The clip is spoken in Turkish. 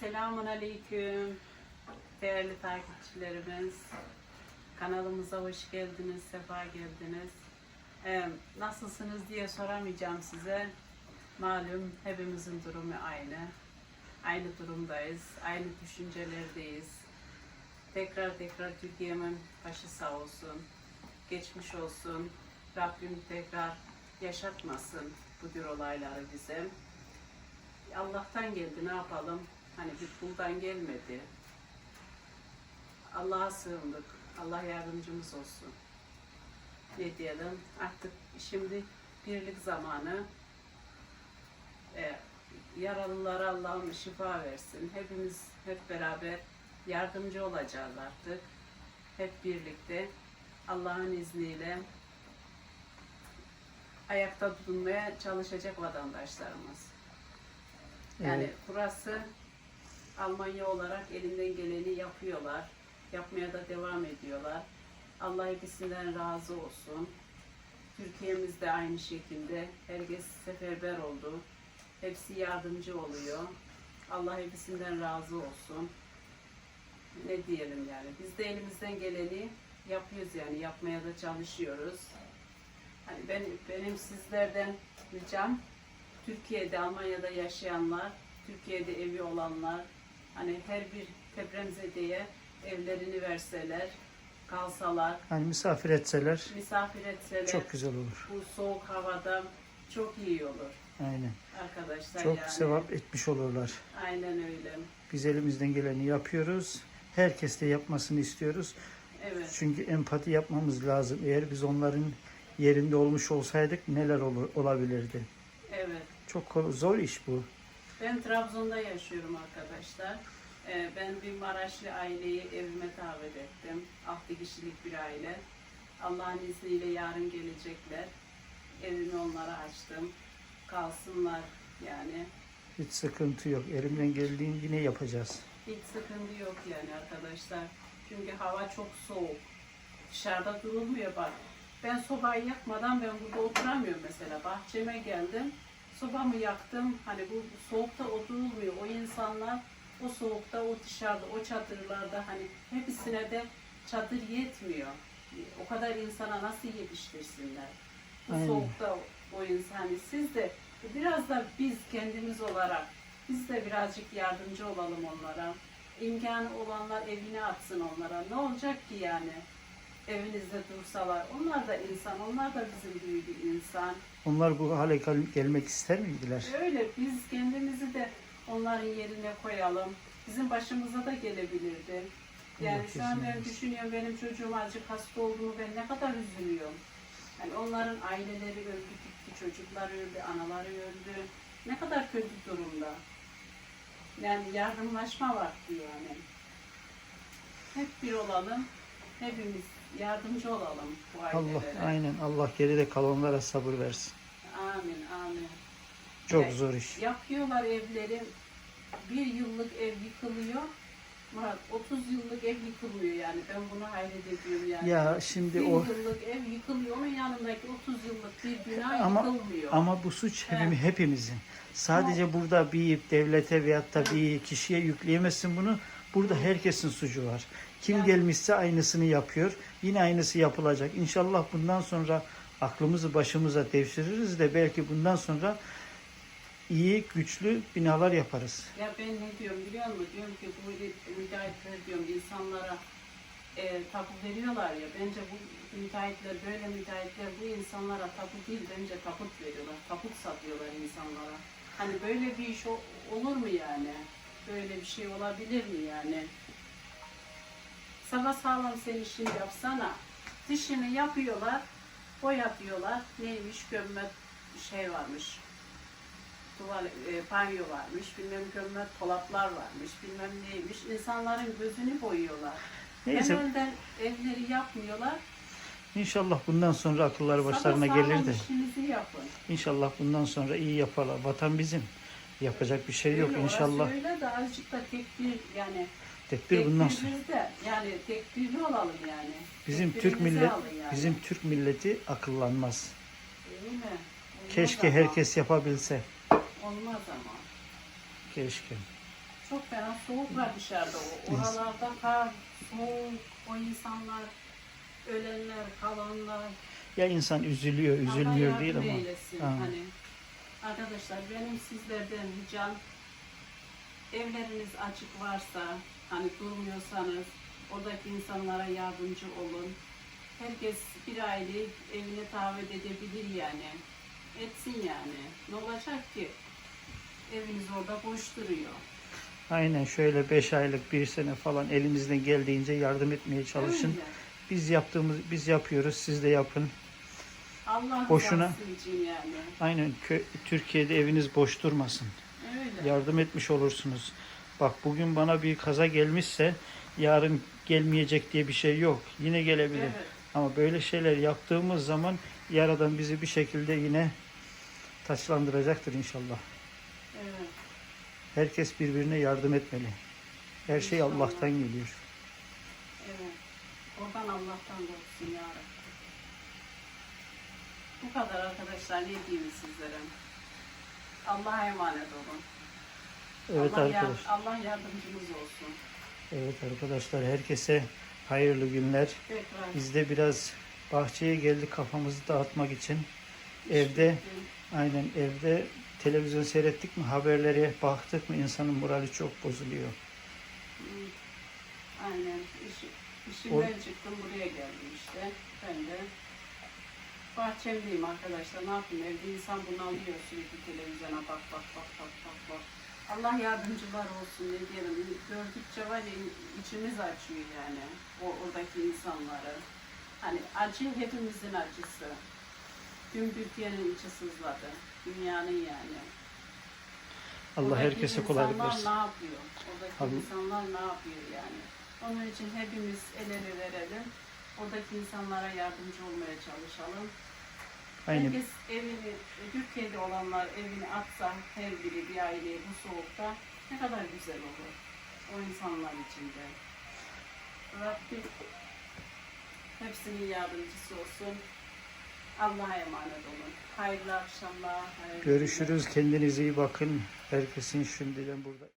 Selamun Aleyküm. Değerli takipçilerimiz. Kanalımıza hoş geldiniz, sefa geldiniz. Ee, nasılsınız diye soramayacağım size. Malum hepimizin durumu aynı. Aynı durumdayız, aynı düşüncelerdeyiz. Tekrar tekrar Türkiye'min başı sağ olsun. Geçmiş olsun. Rabbim tekrar yaşatmasın bu tür olayları bize. Allah'tan geldi ne yapalım? Hani bir kuldan gelmedi. Allah'a sığındık. Allah yardımcımız olsun. Ne diyelim? Artık şimdi birlik zamanı. E, yaralılara Allah'ım şifa versin. Hepimiz hep beraber yardımcı olacağız artık. Hep birlikte Allah'ın izniyle ayakta tutunmaya çalışacak vatandaşlarımız. Yani Evet. burası Almanya olarak elinden geleni yapıyorlar. Yapmaya da devam ediyorlar. Allah hepsinden razı olsun. Türkiye'miz de aynı şekilde. Herkes seferber oldu. Hepsi yardımcı oluyor. Allah hepsinden razı olsun. Ne diyelim yani. Biz de elimizden geleni yapıyoruz yani. Yapmaya da çalışıyoruz. Hani ben, benim sizlerden ricam Türkiye'de, Almanya'da yaşayanlar, Türkiye'de evi olanlar, hani her bir depremzedeye evlerini verseler, kalsalar, Hani misafir etseler misafir etseler, çok güzel olur. bu soğuk havada çok iyi olur Aynen. arkadaşlar Çok yani. sevap etmiş olurlar. Aynen öyle. Biz elimizden geleni yapıyoruz. Herkes de yapmasını istiyoruz. Evet, Çünkü empati yapmamız lazım. Eğer biz onların yerinde olmuş olsaydık neler olur, olabilirdi. evet. Çok zor iş bu. Ben Trabzon'da yaşıyorum arkadaşlar. Ee, ben bir Maraşlı aileyi evime davet ettim. Altı kişilik bir aile. Allah'ın izniyle yarın gelecekler. Evimi onlara açtım. Kalsınlar yani. Hiç sıkıntı yok. Elimden geldiğin yine yapacağız. Hiç sıkıntı yok yani arkadaşlar. Çünkü hava çok soğuk. Dışarıda durulmuyor bak. Ben sobayı yakmadan ben burada oturamıyorum mesela. Bahçeme geldim. Sobamı yaktım. Hani bu soğukta oturulmuyor. O insanlar o soğukta, o dışarıda, o çadırlarda hani hepsine de çadır yetmiyor. O kadar insana nasıl yetiştirsinler? Bu Aynen. soğukta o insan. Hani siz de biraz da biz kendimiz olarak biz de birazcık yardımcı olalım onlara. İmkanı olanlar evine atsın onlara. Ne olacak ki yani? Evinizde dursalar. Onlar da insan, onlar da bizim gibi bir insan. Onlar bu hale gel- gelmek ister miydiler? Öyle biz kendimizi de onların yerine koyalım. Bizim başımıza da gelebilirdi. Yani Allah şu an ben düşünüyorum benim çocuğum azıcık hasta olduğunu ben ne kadar üzülüyorum. Yani onların aileleri öldü gitti, çocuklar öldü, anaları öldü. Ne kadar kötü durumda. Yani yardımlaşma vakti yani. Hep bir olalım, hepimiz yardımcı olalım bu ailelere. Allah aynen Allah geride kalanlara sabır versin. Amin, amin. Çok Evet. zor iş. Yapıyorlar evleri. Bir yıllık ev yıkılıyor. Murat 30 yıllık ev yıkılmıyor yani. Ben bunu hayret ediyorum yani. Ya bir şimdi o yıllık ev yıkılıyor. Onun yanındaki 30 yıllık bir bina Ama- yıkılmıyor. ama bu suç hepimi, hepimizin. Sadece burada bir devlete veyahut da bir kişiye yükleyemezsin bunu. Burada herkesin suçu var. Kim Yani- gelmişse aynısını yapıyor. Yine aynısı yapılacak. İnşallah bundan sonra aklımızı başımıza devşiririz de belki bundan sonra iyi, güçlü binalar yaparız. Ya ben ne diyorum biliyor musun? Diyorum ki bu müteahhitler diyorum insanlara e, tapu veriyorlar ya. Bence bu müteahhitler böyle müteahhitler bu insanlara tapu değil bence taput veriyorlar. Taput satıyorlar insanlara. Hani böyle bir iş olur mu yani? Böyle bir şey olabilir mi yani? Sabah sağlam sen işini yapsana. Dişini yapıyorlar, boyatıyorlar. Neymiş gömme şey varmış. Tuval, e, banyo varmış, bilmem gömme dolaplar varmış, bilmem neymiş. İnsanların gözünü boyuyorlar. Neyse Hemen evleri yapmıyorlar. inşallah bundan sonra akılları başlarına Sabah gelir de işinizi yapın. inşallah bundan sonra iyi yaparlar. Vatan bizim. Yapacak bir şey yok Öyle, inşallah. Öyle de azıcık da tekbir yani Tekbir bundan sonra. yani tekbirli olalım yani. Bizim Türk millet yani. bizim Türk milleti akıllanmaz. Değil mi? Olmaz Keşke ama. herkes yapabilse. Olmaz ama. Keşke. Çok fena soğuk var dışarıda. O, oralarda kar, soğuk, o insanlar, ölenler, kalanlar. Ya insan üzülüyor, üzülmüyor değil ama. eylesin. Ha. Hani, arkadaşlar benim sizlerden ricam evleriniz açık varsa hani durmuyorsanız oradaki insanlara yardımcı olun. Herkes bir aile evine davet edebilir yani. Etsin yani. Ne olacak ki? Eviniz orada boş duruyor. Aynen şöyle 5 aylık, bir sene falan elimizden geldiğince yardım etmeye çalışın. Öyle. Biz yaptığımız, biz yapıyoruz, siz de yapın. Allah Boşuna- için yani. Aynen Türkiye'de eviniz boş durmasın. Öyle. Yardım etmiş olursunuz. Bak bugün bana bir kaza gelmişse yarın gelmeyecek diye bir şey yok. Yine gelebilir. Evet. Ama böyle şeyler yaptığımız zaman Yaradan bizi bir şekilde yine taçlandıracaktır inşallah. Evet. Herkes birbirine yardım etmeli. Her şey İnşallah. Allah'tan geliyor. Evet. Oradan Allah'tan korksun ya Rabbi. Bu kadar arkadaşlar ne diyeyim sizlere. Allah'a emanet olun. Evet Allah, arkadaşlar. Allah yardımcımız olsun. Evet arkadaşlar herkese hayırlı günler. Tekrar. Biz de biraz bahçeye geldik kafamızı dağıtmak için. Evde aynen evde televizyon seyrettik mi haberlere baktık mı insanın morali çok bozuluyor. Aynen. İş, O- işimden çıktım buraya geldim işte. Ben de bahçemdeyim arkadaşlar. Ne yapayım? Evde insan bunalıyor sürekli televizyona bak bak bak bak bak bak. Allah yardımcılar olsun ne diyelim. Gördükçe var ya içimiz açıyor yani. O oradaki insanları. Hani acı hepimizin acısı. Tüm Türkiye'nin içi sızladı. Dünyanın yani. Allah Oradaki herkese kolaylık versin. ne yapıyor? Oradaki Allah- insanlar ne yapıyor yani? Onun için hepimiz el ele verelim. Oradaki insanlara yardımcı olmaya çalışalım. Aynen. Herkes evini, Türkiye'de olanlar evini atsa her biri bir aileye bu soğukta ne kadar güzel olur. O insanlar için de. Rabbim hepsinin yardımcısı olsun. Allah'a emanet olun. Hayırlı akşamlar. hayırlı günler. Görüşürüz. Kendinize iyi bakın. Herkesin şimdiden burada.